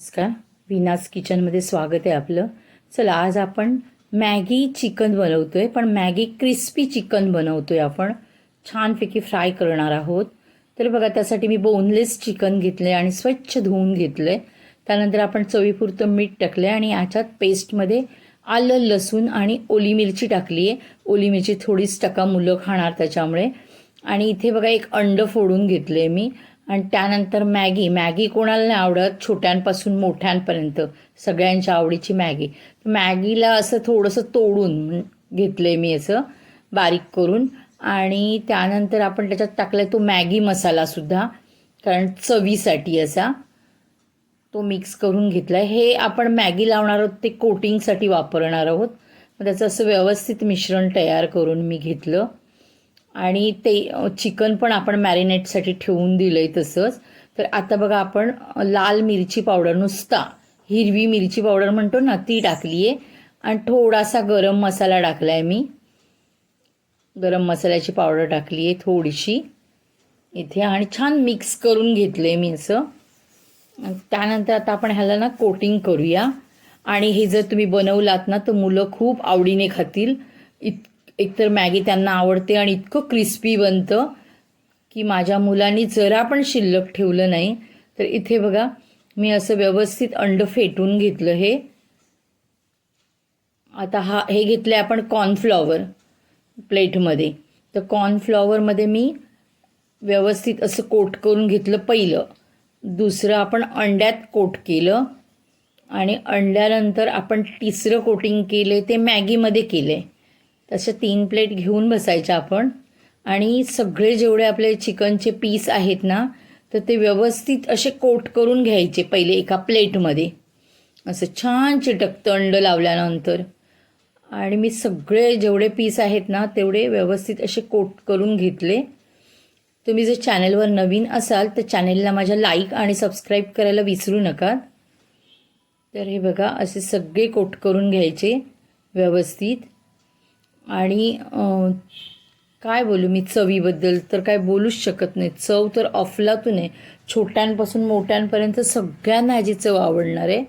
नमस्कार. विनास किचनमध्ये स्वागत आहे आपलं. चला आज आपण मॅगी चिकन बनवतोय पण मॅगी क्रिस्पी चिकन बनवतोय आपण. छानपैकी फ्राय करणार आहोत. तर बघा त्यासाठी मी बोनलेस चिकन घेतले आणि स्वच्छ धुवून घेतलंय. त्यानंतर आपण चवीपुरतं मीठ टाकलं आणि याच्यात पेस्टमध्ये आलं लसूण आणि ओली मिरची टाकली आहे. ओली मिरची थोडीच टाका मुलं खाणार त्याच्यामुळे. आणि इथे बघा एक अंड फोडून घेतले मी. आणि त्यानंतर मॅगी. मॅगी कोणाला नाही आवडत छोट्यांपासून मोठ्यांपर्यंत सगळ्यांच्या आवडीची मॅगी. मॅगीला असं थोडंसं तोडून घेतलंय मी असं बारीक करून. आणि त्यानंतर आपण त्याच्यात टाकलाय तो मॅगी मसालासुद्धा कारण चवीसाठी असा तो मिक्स करून घेतला हे आपण मॅगी लावणार आहोत ते कोटिंगसाठी वापरणार आहोत. मग त्याचं असं व्यवस्थित मिश्रण तयार करून मी घेतलं. आणि ते चिकन पण आपण मॅरिनेटसाठी ठेवून दिलं आहे तसंच. तर आता बघा आपण लाल मिरची पावडर नुसता हिरवी मिरची पावडर म्हणतो ना ती टाकली आहे आणि थोडासा गरम मसाला टाकला आहे मी. गरम मसाल्याची पावडर टाकली आहे थोडीशी. इथे आणि छान मिक्स करून घेतलं आहे मी असं. त्यानंतर आता आपण ह्याला ना कोटिंग करूया. आणि हे जर तुम्ही बनवलात ना तर मुलं खूप आवडीने खातील. इत एकतर मॅगी त्यांना आवडते आणि इतकं क्रिस्पी बनतं की माझ्या मुलांनी जरा पण शिल्लक ठेवलं नाही. तर इथे बघा मी असं व्यवस्थित अंड फेटून घेतलं हे. आता हा हे घेतलं आहे आपण कॉर्नफ्लॉवर प्लेटमध्ये. तर कॉर्नफ्लॉवरमध्ये मी व्यवस्थित असं कोट करून घेतलं पहिलं. दुसरं आपण अंड्यात कोट केलं. आणि अंड्यानंतर आपण तिसरं कोटिंग केले ते मॅगीमध्ये केले तशा तीन प्लेट घेऊन बसायच्या आपण. आणि सगळे जेवढे आपले चिकनचे पीस आहेत ना तर ते व्यवस्थित असे कोट करून घ्यायचे पहिले एका प्लेटमध्ये. असं छान चिटकतं तंड लावल्यानंतर. आणि मी सगळे जेवढे पीस आहेत ना तेवढे व्यवस्थित असे कोट करून घेतले. तुम्ही जर चॅनलवर नवीन असाल तर चॅनेलला माझ्या लाईक आणि सबस्क्राईब करायला विसरू नका. तर हे बघा असे सगळे कोट करून घ्यायचे व्यवस्थित. आणि काय बोलू मी चवीबद्दल तर काय बोलूच शकत नाही. चव तर अफलातून आहे. छोट्यांपासून मोठ्यांपर्यंत सगळ्यांना ह्याची चव आवडणार आहे.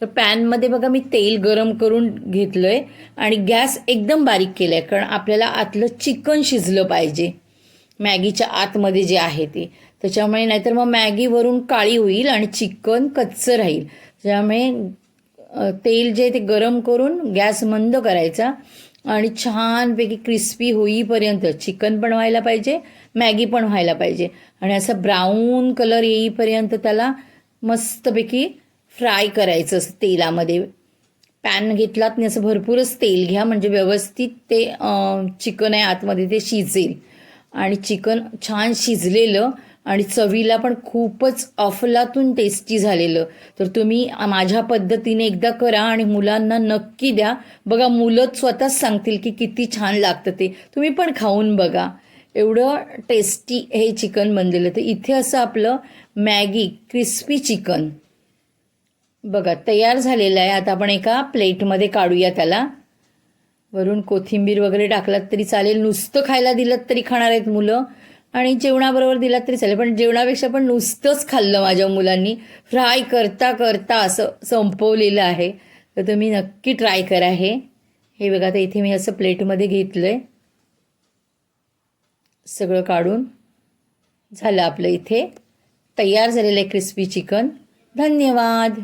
तर पॅनमध्ये बघा मी तेल गरम करून घेतलं आहे आणि गॅस एकदम बारीक केला आहे कारण आपल्याला आतलं चिकन शिजलं पाहिजे. मॅगीच्या आतमध्ये जे आहे ते. त्याच्यामुळे नाहीतर मग मॅगीवरून काळी होईल आणि चिकन कच्चं राहील. त्यामुळे तेल जे ते गरम करून गॅस मंद करायचा. आणि छानपैकी क्रिस्पी होईपर्यंत चिकन पण व्हायला पाहिजे मॅगी पण व्हायला पाहिजे. आणि असं ब्राऊन कलर येईपर्यंत त्याला मस्तपैकी फ्राय करायचं असं तेलामध्ये. पॅन घेतलात नाही असं भरपूरच तेल घ्या म्हणजे व्यवस्थित ते चिकन आहे आतमध्ये ते शिजेल. आणि चिकन छान शिजलेलं आणि चवीला पण खूपच अफलातून टेस्टी झालेलं. तर तुम्ही माझ्या पद्धतीने एकदा करा आणि मुलांना नक्की द्या. बघा मुलं स्वतःच सांगतील की किती छान लागतं ते. तुम्ही पण खाऊन बघा. एवढं टेस्टी हे चिकन बनलेलं. तर इथे असं आपलं मॅगी क्रिस्पी चिकन बघा तयार झालेलं आहे. आता आपण एका प्लेटमध्ये काढूया त्याला. वरून कोथिंबीर वगैरे टाकलात तरी चालेल. नुसतं खायला दिलं तरी खाणार आहेत मुलं. आणि जेवणाबरोबर दिलात तरी चालेल. पण जेवणापेक्षा पण नुसतंच खाल्लं माझ्या मुलांनी. फ्राय करता करता असं संपवलेलं आहे. तर तुम्ही नक्की ट्राय करा हे. हे बघा तर इथे मी असं प्लेटमध्ये घेतलं आहे सगळं काढून झालं आपलं इथे. तयार झालेलं आहे क्रिस्पी चिकन धन्यवाद.